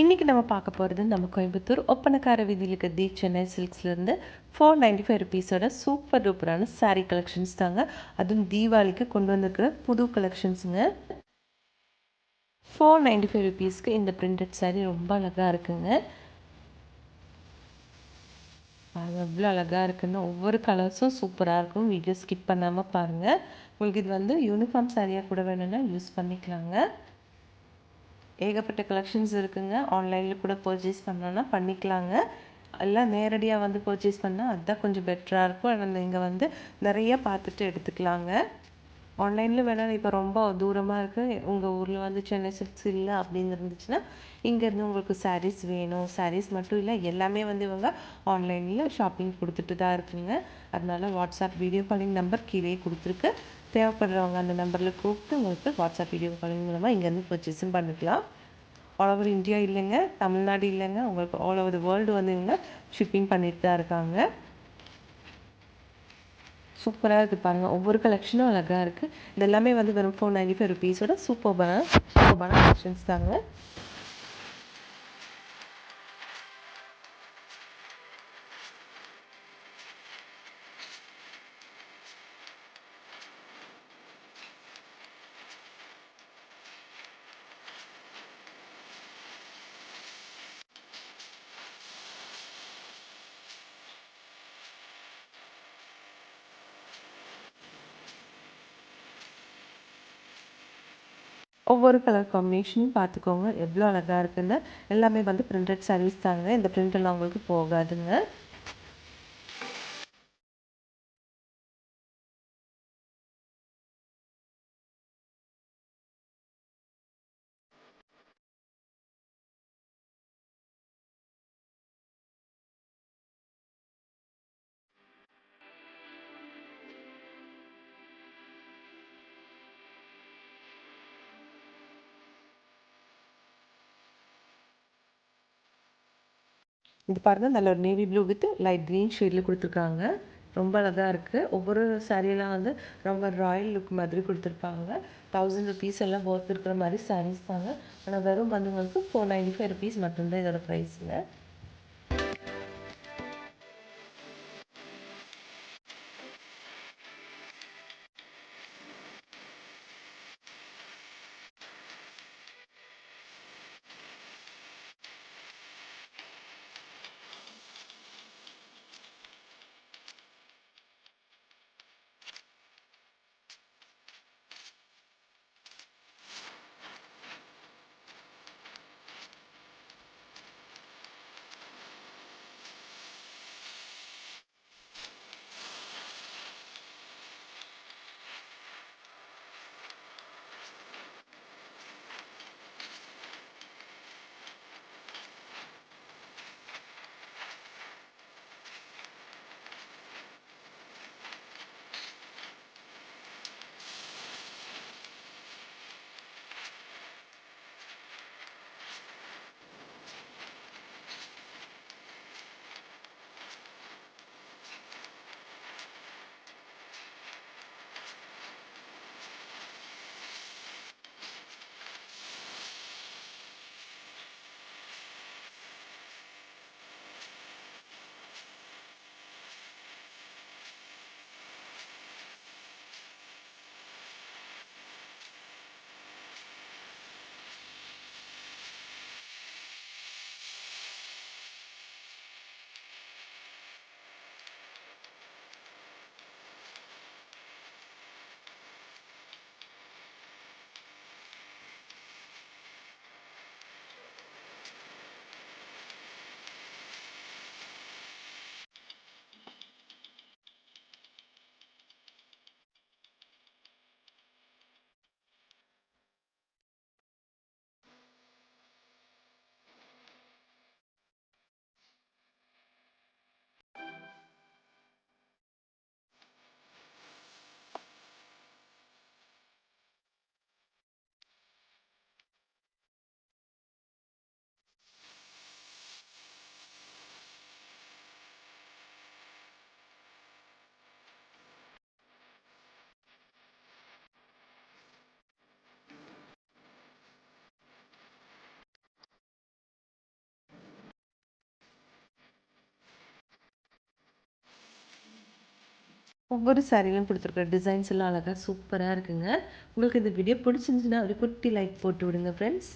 இன்றைக்கி நம்ம பார்க்க போகிறது நம்ம கோயம்புத்தூர் ஒப்பனக்கார வீதியில் இருக்க தி சென்னை சில்க்ஸ்லேருந்து ஃபோர் நைன்டி ஃபைவ் ருபீஸோட சூப்பர் டூப்பரான சாரீ கலெக்ஷன்ஸ் தாங்க. அதுவும் தீபாவளிக்கு கொண்டு வந்திருக்கிற புது கலெக்ஷன்ஸுங்க ஃபோர் நைன்டி ஃபைவ் ருபீஸ்க்கு இந்த பிரிண்டட் சாரீ ரொம்ப அழகாக இருக்குங்க. அது எவ்வளோ அழகாக இருக்குன்னு ஒவ்வொரு கலர்ஸும் சூப்பராக இருக்கும். வீடியோ ஸ்கிப் பண்ணாமல் பாருங்கள் உங்களுக்கு இது வந்து யூனிஃபார்ம் சாரியாக கூட வேணும்னா யூஸ் பண்ணிக்கலாங்க. ஏகப்பட்ட கலெக்ஷன்ஸ் இருக்குங்க. ஆன்லைனில் கூட பர்ச்சேஸ் பண்ணோன்னா பண்ணிக்கலாங்க. எல்லாம் நேரடியாக வந்து பர்ச்சேஸ் பண்ணால் அதுதான் கொஞ்சம் பெட்டராக இருக்கும். ஆனால் நீங்கள் வந்து நிறைய பார்த்துட்டு எடுத்துக்கலாங்க. ஆன்லைனில் வேணால் இப்போ ரொம்ப தூரமாக இருக்குது உங்கள் ஊரில் வந்து சென்னை சில்க்ஸ் இல்லை அப்படின்னு இருந்துச்சுன்னா இங்கேருந்து உங்களுக்கு சாரீஸ் வேணும். சாரீஸ் மட்டும் இல்லை எல்லாமே வந்து இவங்க ஆன்லைனில் ஷாப்பிங் கொடுத்துட்டு தான் இருக்குங்க. அதனால வாட்ஸ்அப் வீடியோ காலிங் நம்பர் கீழே கொடுத்துருக்கு. தேவைப்படுறவங்க அந்த நம்பரில் கூப்பிட்டு உங்களுக்கு வாட்ஸ்அப் வீடியோ காலிங் மூலமாக இங்கேருந்து பர்ச்சேஸும் பண்ணிக்கலாம். ஆல் ஓவர் இந்தியா இல்லைங்க தமிழ்நாடு இல்லைங்க உங்களுக்கு ஆல் ஓவர் வேர்ல்டு வந்து இவங்க ஷிப்பிங் பண்ணிட்டு தான் இருக்காங்க. சூப்பராக இருக்குது பாருங்கள் ஒவ்வொரு கலெக்ஷனும் அழகாக இருக்குது இது எல்லாமே வந்து வெறும் ஃபோர் நைன்டி ஃபைவ் ருபீஸோட சூப்பர்பான சூப்பர்பான கலெக்ஷன்ஸ் தாங்க. ஒவ்வொரு கலர் காம்பினேஷன் பார்த்துக்கோங்க. எவ்வளோ அழகாக இருக்குன்னு. எல்லாமே வந்து பிரிண்டட் சாரீஸ் தாங்க. இந்த print உங்களுக்கு போகாதுங்க. இது பாருங்க நல்ல ஒரு navy blue with light green ஷேடில் கொடுத்துருக்காங்க. ரொம்ப அழகாக இருக்குது ஒவ்வொரு சாரீலாம் வந்து ரொம்ப ராயல் லுக் மாதிரி கொடுத்துருப்பாங்க. தௌசண்ட் ருபீஸ் எல்லாம் ஒர்த் இருக்கிற மாதிரி சாரீஸ் தாங்க. ஆனால் வெறும் வந்துங்களுக்கு ஃபோர் நைன்டி ஃபைவ் ருபீஸ் மட்டும்தான் இதோட ப்ரைஸுங்க ஒவ்வொரு சாரிலையும் கொடுத்துருக்குற டிசைன்ஸ் எல்லாம் அழகாக சூப்பராக இருக்குங்க. உங்களுக்கு இந்த வீடியோ பிடிச்சிருந்துச்சுன்னா ஒரு குட்டி லைக் போட்டு விடுங்க ஃப்ரெண்ட்ஸ்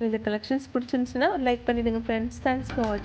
இந்த கலெக்ஷன்ஸ் பிடிச்சிருந்துச்சுன்னா லைக் பண்ணிவிடுங்க ஃப்ரெண்ட்ஸ் தேங்க்ஸ் ஃபார் வாட்சிங்